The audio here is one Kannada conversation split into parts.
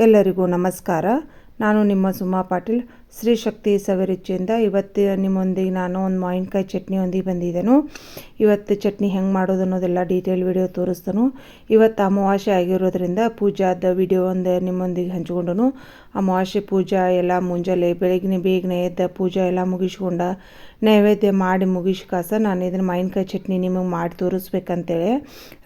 ಎಲ್ಲರಿಗೂ ನಮಸ್ಕಾರ. ನಾನು ನಿಮ್ಮ ಸುಮಾ ಪಾಟೀಲ್, ಶ್ರೀ ಶಕ್ತಿ ಸವಿರುಚಿಯಿಂದ ಇವತ್ತು ನಿಮ್ಮೊಂದಿಗೆ ನಾನು ಒಂದು ಮಾವಿನಕಾಯಿ ಚಟ್ನಿ ಒಂದಿಗೆ ಬಂದಿದ್ದೆನು. ಇವತ್ತು ಚಟ್ನಿ ಹೆಂಗೆ ಮಾಡೋದು ಅನ್ನೋದೆಲ್ಲ ಡೀಟೇಲ್ ವಿಡಿಯೋ ತೋರಿಸ್ತಾನು. ಇವತ್ತು ಅಮಾವಾಸ್ಯೆ ಆಗಿರೋದ್ರಿಂದ ಪೂಜಾದ ವಿಡಿಯೋ ಒಂದು ನಿಮ್ಮೊಂದಿಗೆ ಹಂಚ್ಕೊಂಡನು. ಅಮಾವಾಸ್ಯೆ ಪೂಜಾ ಎಲ್ಲ ಮುಂಜಾನೆ ಬೆಳಗ್ಗೆ ಬೇಗನೆ ಎದ್ದ ಪೂಜಾ ಎಲ್ಲ ಮುಗಿಸ್ಕೊಂಡ ನೈವೇದ್ಯ ಮಾಡಿ ಮುಗಿಸ್ಕಾಸ ನಾನು ಇದನ್ನು ಮಾವಿನಕಾಯಿ ಚಟ್ನಿ ನಿಮಗೆ ಮಾಡಿ ತೋರಿಸ್ಬೇಕಂತೇಳಿ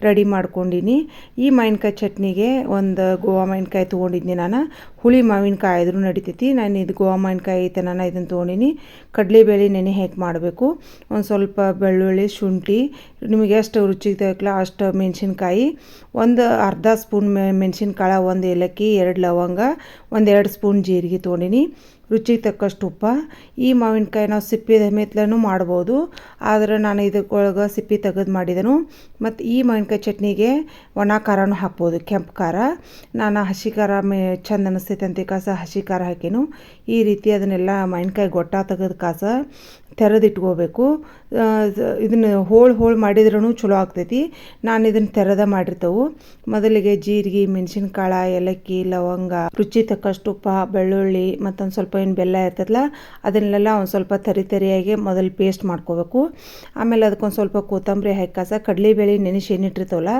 ರೆಡಿ ಮಾಡ್ಕೊಂಡಿನಿ. ಈ ಮಾವಿನಕಾಯಿ ಚಟ್ನಿಗೆ ಒಂದು ಗೋವಾ ಮಾವಿನಕಾಯಿ ತೊಗೊಂಡಿದ್ನಿ ನಾನು. ಹುಳಿ ಮಾವಿನಕಾಯಿ ಆದರೂ ನಡಿತೈತಿ. ನಾನು ಇದು ಗೋವಾ ಮಾವಿನಕಾಯಿ ನಾನು ಇದನ್ನು ತೊಗೊಂಡಿನಿ. ಕಡಲೆಬೇಳೆ ನೆನೆ ಹೇಗೆ ಮಾಡಬೇಕು. ಒಂದು ಸ್ವಲ್ಪ ಬೆಳ್ಳುಳ್ಳಿ, ಶುಂಠಿ, ನಿಮಗೆ ಎಷ್ಟು ರುಚಿಗೆ ತಗೋಕ್ಲ ಅಷ್ಟು ಮೆಣಸಿನ್ಕಾಯಿ. ಒಂದು ಅರ್ಧ ಸ್ಪೂನ್ ಮೆಣಸಿನ್ಕಾಳು, ಒಂದು ಏಲಕ್ಕಿ, ಎರಡು ಲವಂಗ, ಒಂದು ಎರಡು ಸ್ಪೂನ್ ಜೀರಿಗೆ ತೊಗೊಂಡಿನಿ. ರುಚಿಗೆ ತಕ್ಕಷ್ಟು ಉಪ್ಪ. ಈ ಮಾವಿನಕಾಯಿ ನಾವು ಸಿಪ್ಪೆ ಮೆತ್ಲೂ ಮಾಡ್ಬೋದು. ಆದರೆ ನಾನು ಇದಕ್ಕೊಳಗೆ ಸಿಪ್ಪೆ ತೆಗೆದು ಮಾಡಿದನು. ಮತ್ತು ಈ ಮಾವಿನಕಾಯಿ ಚಟ್ನಿಗೆ ಒಣ ಖಾರನೂ ಹಾಕ್ಬೋದು. ಕೆಂಪು ಖಾರ. ನಾನು ಹಸಿ ಖಾರ ಮೇ ಚಂದ ಅಂತ ಕಾಸ ಹಸಿ ಖಾರ ಹಾಕಿನು ಈ ರೀತಿ ಅದನ್ನೆಲ್ಲ ಮಾವಿನಕಾಯಿ ಗೊಟ್ಟ ತೆಗೆದು ಕಾಸ ತೆರೆದಿಟ್ಕೋಬೇಕು. ಇದನ್ನು ಹೋಳು ಹೋಳು ಮಾಡಿದ್ರೂ ಚಲೋ ಆಗ್ತೈತಿ. ನಾನು ಇದನ್ನು ತೆರೆದ ಮಾಡಿರ್ತೇವೆ. ಮೊದಲಿಗೆ ಜೀರಿಗೆ, ಮೆಣಸಿನ್ಕಾಳು, ಏಲಕ್ಕಿ, ಲವಂಗ, ರುಚಿ ತಕ್ಕಷ್ಟು ಉಪ್ಪ, ಬೆಳ್ಳುಳ್ಳಿ, ಮತ್ತೊಂದು ಸ್ವಲ್ಪ ಏನು ಬೆಲ್ಲ ಇರ್ತದಲ್ಲ ಅದನ್ನೆಲ್ಲ ಒಂದು ಸ್ವಲ್ಪ ತರಿ ತರಿಯಾಗಿ ಮೊದಲು ಪೇಸ್ಟ್ ಮಾಡ್ಕೋಬೇಕು. ಆಮೇಲೆ ಅದಕ್ಕೊಂದು ಸ್ವಲ್ಪ ಕೊತ್ತಂಬರಿ, ಹಾಕಾಸ, ಕಡಲೆಬೇಳೆ ನೆನೆಸಿ ಏನಿಟ್ಟಿರ್ತವಲ್ಲ,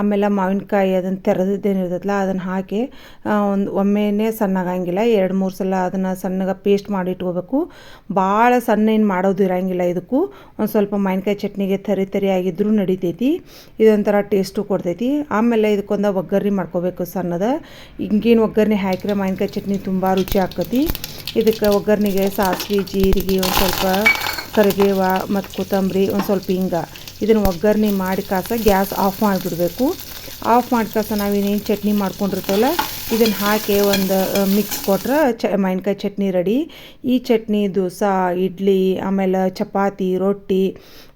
ಆಮೇಲೆ ಮಾವಿನಕಾಯಿ ಅದನ್ನು ತೆರೆದಿದ್ದೇನು ಇರ್ತದಲ್ಲ ಅದನ್ನು ಹಾಕಿ ಒಂದು ಒಮ್ಮೆನೇ ಸಣ್ಣಗಾಗಿಲ್ಲ, ಎರಡು ಮೂರು ಸಲ ಅದನ್ನು ಸಣ್ಣಗೆ ಪೇಸ್ಟ್ ಮಾಡಿ ಇಟ್ಕೋಬೇಕು. ಭಾಳ ಸಣ್ಣ ಏನು ಮಾಡೋದು ಇರೋಂಗಿಲ್ಲ. ಇದಕ್ಕೂ ಒಂದು ಸ್ವಲ್ಪ ಮಾವಿನಕಾಯಿ ಚಟ್ನಿಗೆ ತರಿ ಆಗಿದ್ರೂ ನಡಿತೈತಿ. ಇದೊಂಥರ ಟೇಸ್ಟು ಕೊಡ್ತೈತಿ. ಆಮೇಲೆ ಇದಕ್ಕೊಂದು ಒಗ್ಗರಣೆ ಮಾಡ್ಕೋಬೇಕು ಸಣ್ಣದ. ಹಿಂಗೇನು ಒಗ್ಗರಣೆ ಹಾಕಿದ್ರೆ ಮಾವಿನಕಾಯಿ ಚಟ್ನಿ ತುಂಬ ರುಚಿ ಆಕತಿ. ಇದಕ್ಕೆ ಒಗ್ಗರಣೆಗೆ ಸಾಸಿವೆ, ಜೀರಿಗೆ, ಒಂದು ಸ್ವಲ್ಪ ಕರಿಬೇವ ಮತ್ತು ಕೊತ್ತಂಬರಿ, ಒಂದು ಸ್ವಲ್ಪ ಹಿಂಗ. ಇದನ್ನು ಒಗ್ಗರಣೆ ಮಾಡಿ ಕಾಸ ಗ್ಯಾಸ್ ಆಫ್ ಮಾಡಿಬಿಡಬೇಕು. ಆಫ್ ಮಾಡಿ ಕಾಸ ನಾವೇನೇನು ಚಟ್ನಿ ಮಾಡ್ಕೊಂಡಿರ್ತೇವಲ್ಲ ಇದನ್ನು ಹಾಕಿ ಒಂದು ಮಿಕ್ಸ್ ಕೊಟ್ರೆ ಚ, ಮಾವಿನಕಾಯಿ ಚಟ್ನಿ ರೆಡಿ ಈ ಚಟ್ನಿ ದೋಸೆ, ಇಡ್ಲಿ, ಆಮೇಲೆ ಚಪಾತಿ, ರೊಟ್ಟಿ,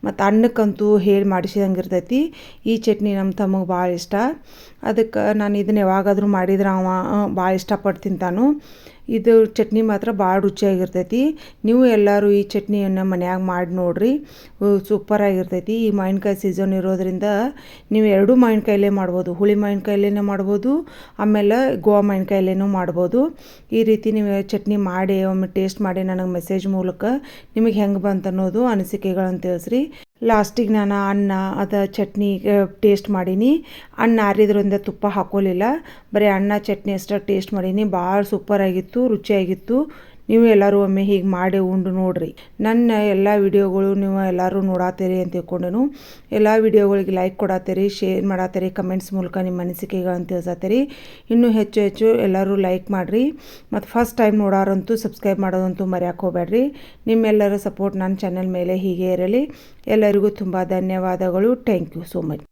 ಮತ್ತು ಅನ್ನಕ್ಕಂತೂ ಹೇಳಿ ಮಾಡಿಸಿದಂಗೆ ಇರ್ತೈತಿ. ಈ ಚಟ್ನಿ ನಮ್ಮ ತಮ್ಮಗೆ ಭಾಳ ಇಷ್ಟ. ಅದಕ್ಕೆ ನಾನು ಇದನ್ನ ಯಾವಾಗಾದರೂ ಮಾಡಿದ್ರೆ ಅವ ಭಾಳ ಇಷ್ಟಪಟ್ಟು ತಿಂತಾನು ಇದು ಚಟ್ನಿ ಮಾತ್ರ ಭಾಳ ರುಚಿಯಾಗಿರ್ತೈತಿ. ನೀವು ಎಲ್ಲರೂ ಈ ಚಟ್ನಿಯನ್ನು ಮನ್ಯಾಗ ಮಾಡಿ ನೋಡಿರಿ. ಸೂಪರಾಗಿರ್ತೈತಿ. ಈ ಮಾವಿನಕಾಯಿ ಸೀಸನ್ ಇರೋದ್ರಿಂದ ನೀವು ಎರಡೂ ಮಾವಿನಕಾಯಿಲೇ ಮಾಡ್ಬೋದು. ಹುಳಿ ಮಾವಿನಕಾಯಲ್ಲೇ ಮಾಡ್ಬೋದು, ಆಮೇಲೆ ಗೋವಾ ಮಾವಿನಕಾಯಿಲೇನೂ ಮಾಡ್ಬೋದು. ಈ ರೀತಿ ನೀವು ಚಟ್ನಿ ಮಾಡಿ ಒಮ್ಮೆ ಟೇಸ್ಟ್ ಮಾಡಿ ನನಗೆ ಮೆಸೇಜ್ ಮೂಲಕ ನಿಮಗೆ ಹೆಂಗೆ ಬಂತು ಅನ್ನೋದು ಅನಿಸಿಕೆಗಳನ್ನು ತಿಳಿಸ್ರಿ. ಲಾಸ್ಟಿಗೆ ನಾನು ಅನ್ನ, ಅದು ಚಟ್ನಿ ಟೇಸ್ಟ್ ಮಾಡೀನಿ. ಅನ್ನ ಆರಿದ್ರಿಂದ ತುಪ್ಪ ಹಾಕೋಲಿಲ್ಲ. ಬರೀ ಅನ್ನ, ಚಟ್ನಿ ಅಷ್ಟೇ ಟೇಸ್ಟ್ ಮಾಡೀನಿ. ಭಾಳ ಸೂಪರಾಗಿತ್ತು ರುಚಿಯಾಗಿತ್ತು. ನೀವು ಎಲ್ಲರೂ ಒಮ್ಮೆ ಹೀಗೆ ಮಾಡಿ ಉಂಡು ನೋಡಿರಿ. ನನ್ನ ಎಲ್ಲ ವಿಡಿಯೋಗಳು ನೀವು ಎಲ್ಲರೂ ನೋಡಾತೀರಿ ಅಂತ ತಿಳ್ಕೊಂಡೇನು. ಎಲ್ಲ ವಿಡಿಯೋಗಳಿಗೆ ಲೈಕ್ ಕೊಡಾತೀರಿ ಶೇರ್ ಮಾಡಾತೀರಿ ಕಮೆಂಟ್ಸ್ ಮೂಲಕ ನಿಮ್ಮ ಅನಿಸಿಕೆಗಳನ್ನು ತಿಳಿಸತ್ತೀರಿ ಇನ್ನೂ ಹೆಚ್ಚು ಹೆಚ್ಚು ಎಲ್ಲರೂ ಲೈಕ್ ಮಾಡಿರಿ. ಮತ್ತು ಫಸ್ಟ್ ಟೈಮ್ ನೋಡೋರಂತೂ ಸಬ್ಸ್ಕ್ರೈಬ್ ಮಾಡೋದಂತೂ ಮರ್ಯಾಕೆ ಹೋಗ್ಬೇಡ್ರಿ. ನಿಮ್ಮೆಲ್ಲರ ಸಪೋರ್ಟ್ ನನ್ನ ಚಾನಲ್ ಮೇಲೆ ಹೀಗೆ ಇರಲಿ. ಎಲ್ಲರಿಗೂ ತುಂಬ ಧನ್ಯವಾದಗಳು. Thank you so much